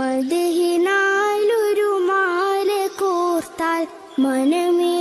മദഹിനാലൊരു മാല കോർത്താൽ മനമേ